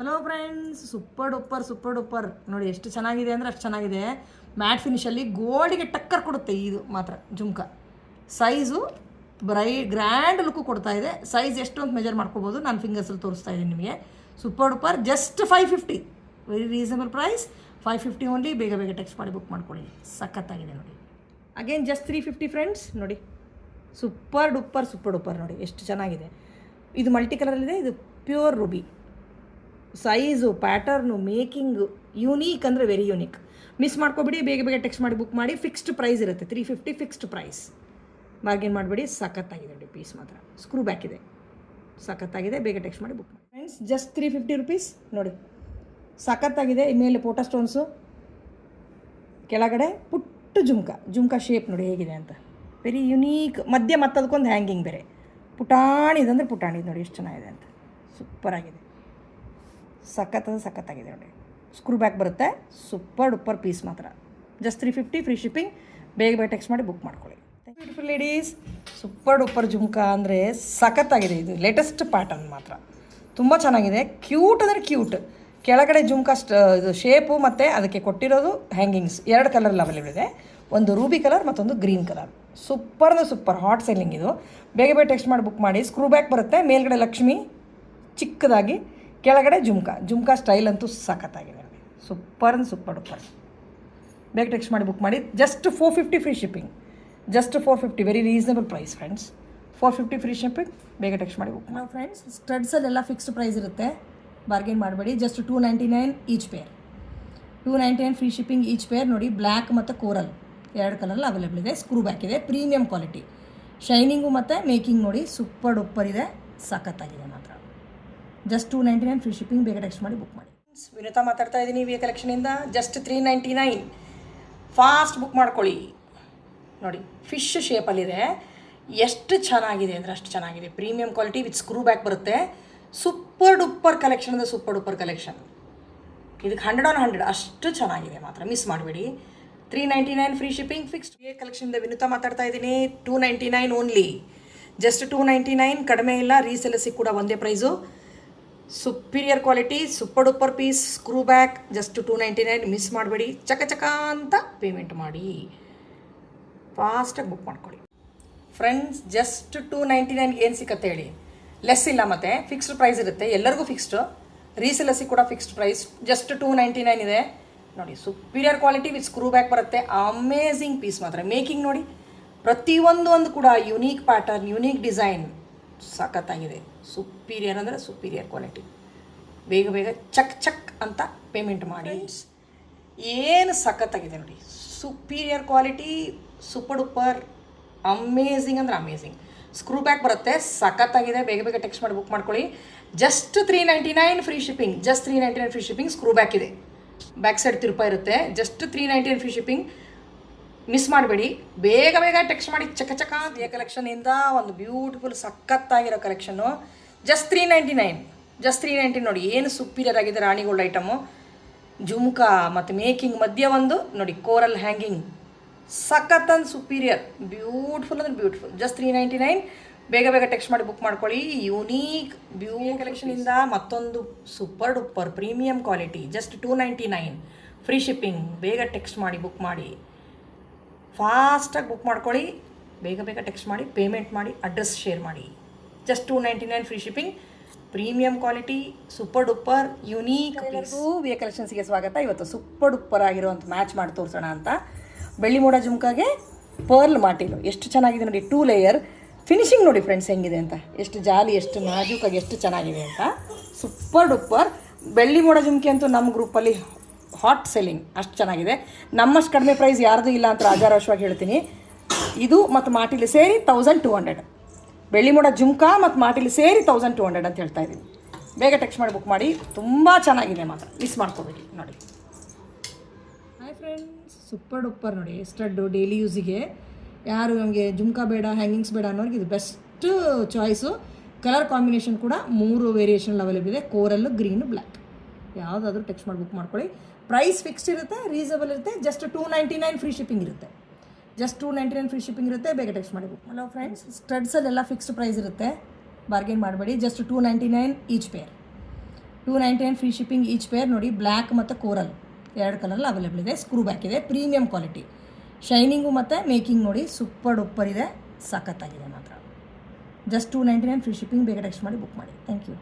Hello friends super duper super duper ನೋಡಿ, ಎಷ್ಟು ಚೆನ್ನಾಗಿದೆ ಅಂದರೆ ಅಷ್ಟು ಚೆನ್ನಾಗಿದೆ. ಮ್ಯಾಟ್ ಫಿನಿಷಲ್ಲಿ ಗೋಲ್ಡಿಗೆ ಟಕ್ಕರ್ ಕೊಡುತ್ತೆ ಇದು ಮಾತ್ರ, ಜುಮ್ಕ. ಸೈಜು ಬ್ರೈ ಗ್ರ್ಯಾಂಡ್ ಲುಕ್ಕು ಕೊಡ್ತಾ ಇದೆ. ಸೈಜ್ ಎಷ್ಟು ಅಂತ ಮೆಜರ್ ಮಾಡ್ಕೋಬೋದು. ನಾನು ಫಿಂಗರ್ಸಲ್ಲಿ ತೋರಿಸ್ತಾ ಇದ್ದೀನಿ ನಿಮಗೆ. Super duper just five fifty very reasonable price five fifty only ಬೇಗ ಬೇಗ ಟೆಕ್ಸ್ಟ್ ಮಾಡಿ ಬುಕ್ ಮಾಡ್ಕೊಳ್ಳಿ. ಸಖತ್ತಾಗಿದೆ ನೋಡಿ. Again just three fifty friends ನೋಡಿ. ಸೂಪರ್ ಡೂಪರ್ ಸೂಪರ್ ಡೂಪರ್ ನೋಡಿ. ಎಷ್ಟು ಚೆನ್ನಾಗಿದೆ. ಇದು ಮಲ್ಟಿ ಕಲರಲ್ಲಿದೆ ಇದು pure ruby size, pattern, making, unique ಅಂದರೆ ವೆರಿ ಯೂನಿಕ್ ಮಿಸ್ ಮಾಡ್ಕೊಬಿಡಿ, ಬೇಗ ಬೇಗ ಟೆಕ್ಸ್ಟ್ ಮಾಡಿ ಬುಕ್ ಮಾಡಿ ಫಿಕ್ಸ್ಡ್ ಪ್ರೈಸ್ ಇರುತ್ತೆ. Three fifty fixed price bargain ಮಾಡಬೇಡಿ, ಸಖತ್ತಾಗಿದೆ ನೋಡಿ ಪೀಸ್ ಮಾತ್ರ. ಸ್ಕ್ರೂ ಬ್ಯಾಕ್ ಇದೆ. ಸಖತ್ತಾಗಿದೆ, ಬೇಗ ಟೆಕ್ಸ್ಟ್ ಮಾಡಿ ಬುಕ್ ಮಾಡಿ. Friends just three fifty rupees ನೋಡಿ, ಸಖತ್ತಾಗಿದೆ. ಮೇಲೆ ಫೋಟೋ ಸ್ಟೋನ್ಸು ಕೆಳಗಡೆ ಪುಟ್ಟ ಜುಮ್ಕ. ಜುಮ್ಕಾ ಶೇಪ್ ನೋಡಿ ಹೇಗಿದೆ ಅಂತ. ವೆರಿ ಯುನೀಕ್ ಮಧ್ಯ ಮತ್ತದಕ್ಕೊಂದು ಹ್ಯಾಂಗಿಂಗ್ ಬೇರೆ. ಪುಟಾಣಿದಂದ್ರೆ ಪುಟಾಣಿದು ನೋಡಿ, ಎಷ್ಟು ಚೆನ್ನಾಗಿದೆ ಅಂತ. ಸೂಪರಾಗಿದೆ ಸಖತ್ತದ ಸಖತ್ತಾಗಿದೆ ನೋಡಿ. ಸ್ಕ್ರೂ ಬ್ಯಾಕ್ ಬರುತ್ತೆ. ಸೂಪರ್ ಡೂಪರ್ ಪೀಸ್ ಮಾತ್ರ. Just three fifty free shipping ಬೇಗ ಬೇಗ ಟೆಕ್ಸ್ಟ್ ಮಾಡಿ ಬುಕ್ ಮಾಡ್ಕೊಳ್ಳಿ. Beautiful ladies super duper jhumka ಅಂದರೆ ಸಖತ್ತಾಗಿದೆ. ಇದು ಲೇಟೆಸ್ಟ್ ಪ್ಯಾಟರ್ನ್ ಮಾತ್ರ. ತುಂಬ ಚೆನ್ನಾಗಿದೆ. ಕ್ಯೂಟ್ ಅಂದರೆ ಕ್ಯೂಟ್ ಕೆಳಗಡೆ ಜುಮ್ಕಾ ಇದು ಶೇಪು ಮತ್ತು ಅದಕ್ಕೆ ಕೊಟ್ಟಿರೋದು ಹ್ಯಾಂಗಿಂಗ್ಸ್ ಎರಡು ಕಲರ್ ಅವೈಲೇಬಲ್ ಇದೆ. ಒಂದು ರೂಬಿ ಕಲರ್ ಮತ್ತೊಂದು green colour super super hot selling ಇದು. ಬೇಗ ಬೇಗ ಟೆಕ್ಸ್ಟ್ ಮಾಡಿ ಬುಕ್ ಮಾಡಿ. ಸ್ಕ್ರೂ ಬ್ಯಾಕ್ ಬರುತ್ತೆ. ಮೇಲ್ಗಡೆ ಲಕ್ಷ್ಮಿ ಚಿಕ್ಕದಾಗಿ ಕೆಳಗಡೆ ಜುಮ್ಕಾ. ಜುಮ್ಕಾ ಸ್ಟೈಲ್ ಅಂತೂ ಸಖತ್ತಾಗಿದೆ. ಸೂಪರ್ ಸೂಪರ್ ಡೂಪರ್ ಬೇಗ ಟೆಕ್ಸ್ಟ್ ಮಾಡಿ ಬುಕ್ ಮಾಡಿ. Just four fifty free shipping just four fifty very reasonable price friends four fifty free shipping ಬೇಗ ಟೆಕ್ಸ್ಟ್ ಮಾಡಿ ಬುಕ್ ಮಾಡಿ. ಫ್ರೆಂಡ್ಸ್ ಸ್ಟಡ್ಸಲ್ಲೆಲ್ಲ ಫಿಕ್ಸ್ಡ್ ಪ್ರೈಸ್ ಇರುತ್ತೆ. ಬಾರ್ಗೇನ್ ಮಾಡಬೇಡಿ. Just two ninety nine each pair two ninety nine free shipping each pair ನೋಡಿ black ಮತ್ತು coral ಎರಡು ಕಲರಲ್ಲಿ ಅವೈಲೇಬಲ್ ಇದೆ. ಸ್ಕ್ರೂ ಬ್ಯಾಕ್ ಇದೆ. ಪ್ರೀಮಿಯಂ ಕ್ವಾಲಿಟಿ ಶೈನಿಂಗು ಮತ್ತು ಮೇಕಿಂಗ್ ನೋಡಿ ಸೂಪರ್ ಡೊಪ್ಪರ್ ಇದೆ. ಸಖತ್ತಾಗಿದೆ ಮಾತ್ರ. Just two ninety nine free shipping ಬೇಗ ಟೆಕ್ಸ್ಟ್ ಮಾಡಿ ಬುಕ್ ಮಾಡಿ. ವಿನುತಾ ಮಾತಾಡ್ತಾ ಇದ್ದೀನಿ V ಕಲೆಕ್ಷನಿಂದ just three ninety nine fast book ಮಾಡ್ಕೊಳ್ಳಿ. ನೋಡಿ ಫಿಶ್ ಶೇಪಲ್ಲಿದೆ ಎಷ್ಟು ಚೆನ್ನಾಗಿದೆ ಅಂದರೆ ಅಷ್ಟು ಚೆನ್ನಾಗಿದೆ. Premium quality with screw back ಬರುತ್ತೆ. ಸೂಪರ್ ಡೂಪರ್ ಕಲೆಕ್ಷನ್ ಅಂದರೆ ಸೂಪರ್ ಡೂಪರ್ ಕಲೆಕ್ಷನ್ ಇದಕ್ಕೆ ಹಂಡ್ರೆಡ್ ಆನ್ ಹಂಡ್ರೆಡ್ ಅಷ್ಟು ಚೆನ್ನಾಗಿದೆ ಮಾತ್ರ. ಮಿಸ್ ಮಾಡಬೇಡಿ. Three ninety nine free shipping fixed a ಕಲೆಕ್ಷನಿಂದ Vinutha ಮಾತಾಡ್ತಾ ಇದ್ದೀನಿ. Two ninety nine only just two ninety nine ಕಡಿಮೆ ಇಲ್ಲ. ರೀಸೆಲಸಿಗೆ ಕೂಡ ಒಂದೇ price superior quality super duper piece screw back just two ninety nine miss ಮಾಡಬೇಡಿ, ಚಕ ಚಕ ಅಂತ ಪೇಮೆಂಟ್ ಮಾಡಿ. ಫಾಸ್ಟಾಗಿ ಬುಕ್ ಮಾಡ್ಕೊಳ್ಳಿ. ಫ್ರೆಂಡ್ಸ್ ಜಸ್ಟ್ ಟೂ ನೈಂಟಿ ನೈನ್ಗೆ ಏನು ಸಿಕ್ಕತ್ತೆ ಹೇಳಿ? ಲೆಸ್ ಇಲ್ಲ ಮತ್ತು ಫಿಕ್ಸ್ಡ್ ಪ್ರೈಸ್ ಇರುತ್ತೆ, ಎಲ್ಲರಿಗೂ ಫಿಕ್ಸ್ಡು ರೀಸೆಲಸಿ ಕೂಡ fixed price just two ninety nine ಇದೆ. ನೋಡಿ superior quality with screw back ಬರುತ್ತೆ ಅಮೇಝಿಂಗ್ ಪೀಸ್ ಮಾತ್ರ. ಮೇಕಿಂಗ್ ನೋಡಿ, ಪ್ರತಿಯೊಂದು ಒಂದು ಕೂಡ ಯುನೀಕ್ ಪ್ಯಾಟರ್ನ್ ಯುನೀಕ್ ಡಿಸೈನ್ ಸಖತ್ತಾಗಿದೆ ಸುಪೀರಿಯರ್ ಅಂದರೆ ಸುಪೀರಿಯರ್ ಕ್ವಾಲಿಟಿ ಬೇಗ ಬೇಗ ಚಕ್ ಚಕ್ ಅಂತ ಪೇಮೆಂಟ್ ಮಾಡಿ. ಏನು ಸಖತ್ತಾಗಿದೆ ನೋಡಿ. Superior quality super duper amazing ಅಂದರೆ ಅಮೇಝಿಂಗ್ ಸ್ಕ್ರೂ ಬ್ಯಾಕ್ ಬರುತ್ತೆ ಸಖತ್ತಾಗಿದೆ ಬೇಗ ಬೇಗ ಟೆಕ್ಸ್ಟ್ ಮಾಡಿ ಬುಕ್ ಮಾಡ್ಕೊಳ್ಳಿ. Just three ninety nine free shipping just three ninety nine free shipping screw back ಇದೆ. ಬ್ಯಾಕ್ ಸೈಡ್ ತಿರುಪ ಇರುತ್ತೆ. Just three ninety nine free shipping miss ಮಾಡಬೇಡಿ. ಬೇಗ ಬೇಗ ಟೆಕ್ಸ್ಟ್ ಮಾಡಿ ಚಕ ಚಕ ಎ ಕಲೆಕ್ಷನಿಂದ ಒಂದು ಬ್ಯೂಟಿಫುಲ್ ಸಖತ್ತಾಗಿರೋ collection just three ninety nine just three ninety ನೋಡಿ. ಏನು ಸುಪೀರಿಯರ್ ಆಗಿದೆ ರಾಣಿಗೋಲ್ಡ್ ಐಟಮು ಜುಮ್ಕಾ ಮತ್ತು ಮೇಕಿಂಗ್ ಮಧ್ಯ ಒಂದು. ನೋಡಿ ಕೋರಲ್ ಹ್ಯಾಂಗಿಂಗ್ ಸಖತ್ ಅಂದ್ ಸುಪೀರಿಯರ್ ಬ್ಯೂಟಿಫುಲ್ ಅಂದ್ರೆ beautiful just three ninety nine ಬೇಗ ಬೇಗ ಟೆಕ್ಸ್ಟ್ ಮಾಡಿ ಬುಕ್ ಮಾಡ್ಕೊಳ್ಳಿ. ಯುನೀಕ್ ಬ್ಯೂ ಕಲೆಕ್ಷನಿಂದ ಮತ್ತೊಂದು super duper premium quality just two ninety nine free shipping ಬೇಗ ಟೆಕ್ಸ್ಟ್ ಮಾಡಿ ಬುಕ್ ಮಾಡಿ. ಫಾಸ್ಟಾಗಿ ಬುಕ್ ಮಾಡ್ಕೊಳ್ಳಿ. ಬೇಗ ಬೇಗ ಟೆಕ್ಸ್ಟ್ ಮಾಡಿ ಪೇಮೆಂಟ್ ಮಾಡಿ ಅಡ್ರೆಸ್ ಶೇರ್ ಮಾಡಿ. Just two ninety nine free shipping premium quality super duper unique ಎಲ್ಲರಿಗೂ ವಿ ಕಲೆಕ್ಷನ್ಸ್ಗೆ ಸ್ವಾಗತ. ಇವತ್ತು ಸೂಪರ್ ಡೂಪರ್ ಆಗಿರುವಂಥ ಮ್ಯಾಚ್ ಮಾಡಿ ತೋರಿಸೋಣ ಅಂತ. ಬೆಳ್ಳಿ ಮೋಡ ಜುಮ್ಕಾಗೆ ಪರ್ಲ್ ಮಾಟಿಲು ಎಷ್ಟು ಚೆನ್ನಾಗಿದೆ ನೋಡಿ ಟೂ ಲೇಯರ್ ಫಿನಿಶಿಂಗ್ ನೋಡಿ ಫ್ರೆಂಡ್ಸ್ ಹೆಂಗಿದೆ ಅಂತ. ಎಷ್ಟು ಜಾಲಿ ಎಷ್ಟು ನಾಜೂಕಾಗಿ ಎಷ್ಟು ಚೆನ್ನಾಗಿದೆ ಅಂತ. ಸೂಪರ್ ಡೂಪರ್ ಬೆಳ್ಳಿ ಮೋಡ ಜುಮ್ಕೆ ಅಂತೂ ನಮ್ಮ ಗ್ರೂಪಲ್ಲಿ ಹಾಟ್ ಸೆಲ್ಲಿಂಗ್. ಅಷ್ಟು ಚೆನ್ನಾಗಿದೆ. ನಮ್ಮಷ್ಟು ಕಡಿಮೆ ಪ್ರೈಸ್ ಯಾರ್ದು ಇಲ್ಲ ಅಂತ ರಾಜಾರೋಷವಾಗಿ ಹೇಳ್ತೀನಿ. ಇದು ಮತ್ತು ಮಾಟಿಲಿ ಸೇರಿ ತೌಸಂಡ್ ಟೂ ಹಂಡ್ರೆಡ್ ಬೆಳ್ಳಿ ಮೋಡ ಜುಮ್ಕಾ ಮತ್ತು ಮಾಟಿಲಿ ಸೇರಿ ತೌಸಂಡ್ ಟೂ ಹಂಡ್ರೆಡ್ ಅಂತ ಹೇಳ್ತಾ ಇದ್ದೀನಿ ಬೇಗ ಟೆಕ್ಸ್ಟ್ ಮಾಡಿ ಬುಕ್ ಮಾಡಿ. ತುಂಬ ಚೆನ್ನಾಗಿದೆ ಮಾತ್ರ. ಮಿಸ್ ಮಾಡ್ಕೋಬೇಡಿ. ನೋಡಿ. ಹಾಯ್ ಫ್ರೆಂಡ್ಸ್ ಸೂಪರ್ ಡೂಪರ್ ನೋಡಿ. ಸ್ಟಡ್ಡು ಡೈಲಿ ಯೂಸಿಗೆ ಯಾರು ನಮಗೆ ಜುಮ್ಕಾ ಬೇಡ ಹ್ಯಾಂಗಿಂಗ್ಸ್ ಬೇಡ ಅನ್ನೋರಿಗೆ ಇದು ಬೆಸ್ಟ್ ಚಾಯ್ಸು ಕಲರ್ ಕಾಂಬಿನೇಷನ್ ಕೂಡ ಮೂರು ವೇರಿಯೇಷನ್ ಅವೈಲೇಬಲ್ ಇದೆ ಕೋರಲ್ಲು ಗ್ರೀನು ಬ್ಲ್ಯಾಕ್ ಯಾವುದಾದ್ರೂ ಟೆಕ್ಸ್ಟ್ ಮಾಡಿ ಬುಕ್ ಮಾಡ್ಕೊಳ್ಳಿ. ಪ್ರೈಸ್ ಫಿಕ್ಸ್ಡ್ ಇರುತ್ತೆ ರೀಸನಬಲ್ ಇರುತ್ತೆ just two ninety nine free shipping ಇರುತ್ತೆ. Just two ninety nine free shipping ಇರುತ್ತೆ, ಬೇಗ ಟೆಕ್ಸ್ಟ್ ಮಾಡಿ ಬುಕ್ ಹಲೋ ಫ್ರೆಂಡ್ಸ್ ಸ್ಟಡ್ಸಲ್ಲೆಲ್ಲ ಫಿಕ್ಸ್ಡ್ ಪ್ರೈಸ್ ಇರುತ್ತೆ. ಬಾರ್ಗೇನ್ ಮಾಡಬೇಡಿ just two ninety nine each pair two ninety nine free shipping each pair ನೋಡಿ black ಮತ್ತು coral ಎರಡು ಕಲರಲ್ಲಿ ಅವೈಲೇಬಲ್ ಇದೆ ಸ್ಕ್ರೂ ಬ್ಯಾಕ್ ಇದೆ ಪ್ರೀಮಿಯಂ ಕ್ವಾಲಿಟಿ ಶೈನಿಂಗು ಮತ್ತು ಮೇಕಿಂಗ್ ನೋಡಿ ಸೂಪರ್ ಡೂಪರ್ ಇದೆ, ಸಖತ್ತಾಗಿದೆ ಮಾತ್ರ. Just two ninety nine free shipping ಬೇಗ ಟೆಕ್ಸ್ಟ್ ಮಾಡಿ ಬುಕ್ ಮಾಡಿ. Thank you